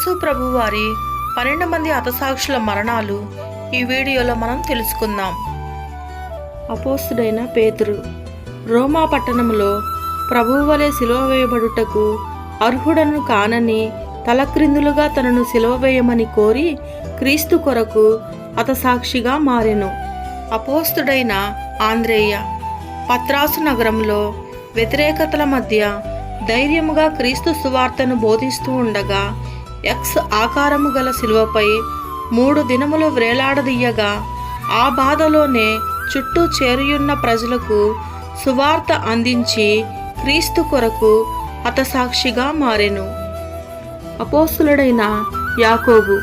యేసు ప్రభు వారి పన్నెండు మంది హతసాక్షుల మరణాలు ఈ వీడియోలో మనం తెలుసుకుందాం. అపోస్తుడైన పేతురు రోమా పట్టణంలో ప్రభువు వలె సిలువ వేయబడుటకు అర్హుడను కానని తలక్రిందులుగా తనను సిలువ వేయమని కోరి క్రీస్తు కొరకు అతసాక్షిగా మారెను. అపోస్తుడైన ఆంధ్రేయ పత్రాసు నగరంలో వ్యతిరేకతల మధ్య ధైర్యముగా క్రీస్తు సువార్తను బోధిస్తూ ఉండగా ఎక్స్ ఆకారము గల శిలువపై మూడు దినములు వ్రేలాడదీయగా ఆ బాధలోనే చుట్టూ చేరియున్న ప్రజలకు సువార్త అందించి క్రీస్తు కొరకు హతసాక్షిగా మారెను. అపోసులుడైన యాకోబు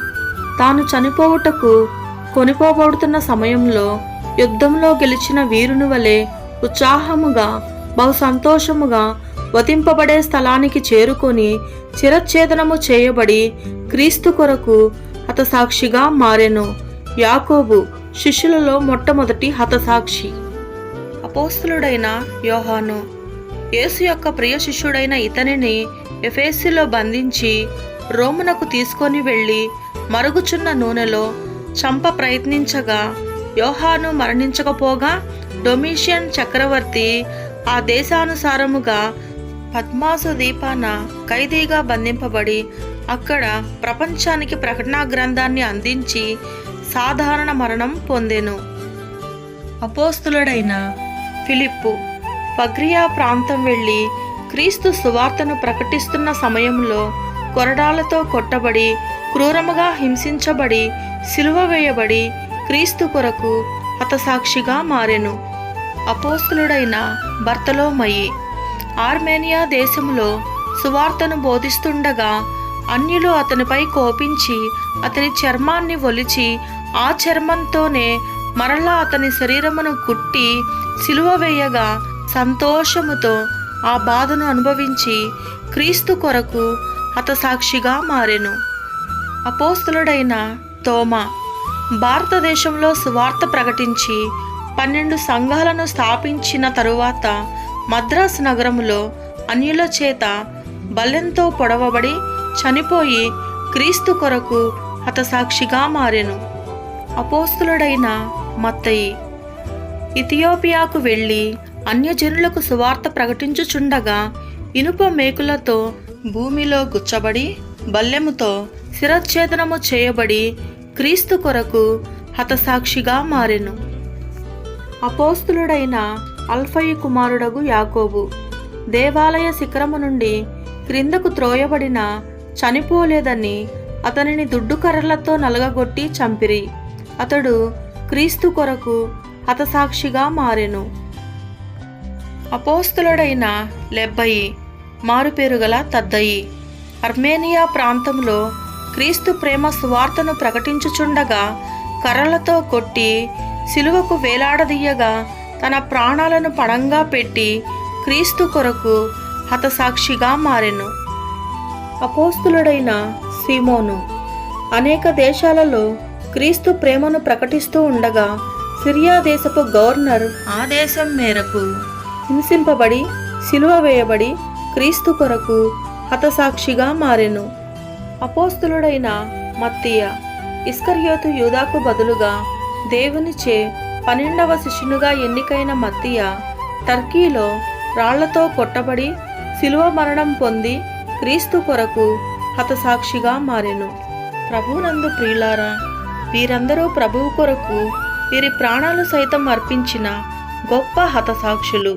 తాను చనిపోవుటకు కొనిపోబడుతున్న సమయంలో యుద్ధంలో గెలిచిన వీరుని వలె ఉత్సాహముగా బహు సంతోషముగా వతింపబడే స్థలానికి చేరుకొని చిరచ్ఛేదనము చేయబడి క్రీస్తు కొరకు హతసాక్షిగా మారెను. యాకోబు శిష్యులలో మొట్టమొదటి హతసాక్షి. అపోస్తులుడైన యోహాను. యేసు యొక్క ప్రియ శిష్యుడైన ఇతనిని ఎఫేసిలో బంధించి రోమునకు తీసుకొని వెళ్ళి మరుగుచున్న నూనెలో చంప ప్రయత్నించగా యోహాను మరణించకపోగా డొమిషియన్ చక్రవర్తి ఆ దేశానుసారముగా పద్మాసు దీపాన ఖైదీగా బంధింపబడి అక్కడ ప్రపంచానికి ప్రకటనా గ్రంథాన్ని అందించి సాధారణ మరణం పొందెను. అపోస్తులుడైన ఫిలిప్పు పగ్రియా ప్రాంతం వెళ్ళి క్రీస్తు సువార్తను ప్రకటిస్తున్న సమయంలో కొరడాలతో కొట్టబడి క్రూరముగా హింసించబడి సిలువ వేయబడి క్రీస్తు కొరకు హతసాక్షిగా మారెను. అపోస్తులుడైన బర్తలోమయి ఆర్మేనియా దేశంలో సువార్తను బోధిస్తుండగా అన్యులు అతనిపై కోపించి అతని చర్మాన్ని ఒలిచి ఆ చర్మంతోనే మరలా అతని శరీరమును కుట్టి సిలువ వేయగా సంతోషముతో ఆ బాధను అనుభవించి క్రీస్తు కొరకు హతసాక్షిగా మారెను. అపోస్తులుడైన తోమా భారతదేశంలో సువార్త ప్రకటించి పన్నెండు సంఘాలను స్థాపించిన తరువాత మద్రాసు నగరములో అన్యుల చేత బల్లెంతో పొడవబడి చనిపోయి క్రీస్తు కొరకు హతసాక్షిగా మారెను. అపోస్తులుడైన మత్తయి ఇథియోపియాకు వెళ్ళి అన్యజనులకు సువార్త ప్రకటించుచుండగా ఇనుప మేకులతో భూమిలో గుచ్చబడి బల్లెముతో శిరచ్ఛేదనము చేయబడి క్రీస్తు కొరకు హతసాక్షిగా మారెను. అపోస్తులుడైన అల్ఫయి కుమారుడగు యాకోబు. దేవాలయ శిఖరము నుండి క్రిందకు త్రోయబడిన చనిపోలేదని అతనిని దుడ్డు కర్రలతో నలగగొట్టి చంపిరి. అతడు క్రీస్తు కొరకు హతసాక్షిగా మారెను. అపోస్తులుడైన లెబ్బయి మారుపేరు గల తద్దయి. అర్మేనియా ప్రాంతంలో క్రీస్తు ప్రేమ సువార్తను ప్రకటించుచుండగా కర్రలతో కొట్టి సిలువకు వేలాడదీయగా తన ప్రాణాలను పణంగా పెట్టి క్రీస్తు కొరకు హతసాక్షిగా మారెను. అపోస్తులుడైన సీమోను అనేక దేశాలలో క్రీస్తు ప్రేమను ప్రకటిస్తూ ఉండగా సిరియా దేశపు గవర్నర్ ఆదేశం మేరకు హింసింపబడి సిలువ వేయబడి క్రీస్తు కొరకు హతసాక్షిగా మారెను. అపోస్తులుడైన మత్తియ ఇస్కర్యోతు యూదాకు బదులుగా దేవునిచే పన్నెండవ శిష్యునిగా ఎన్నికైన మత్తియ టర్కీలో రాళ్ళతో కొట్టబడి శిలువ మరణం పొంది క్రీస్తు కొరకు హతసాక్షిగా మారెను. ప్రభునందు ప్రియులారా వీరందరూ ప్రభువు కొరకు వీరి ప్రాణాలు సైతం అర్పించిన గొప్ప హతసాక్షులు.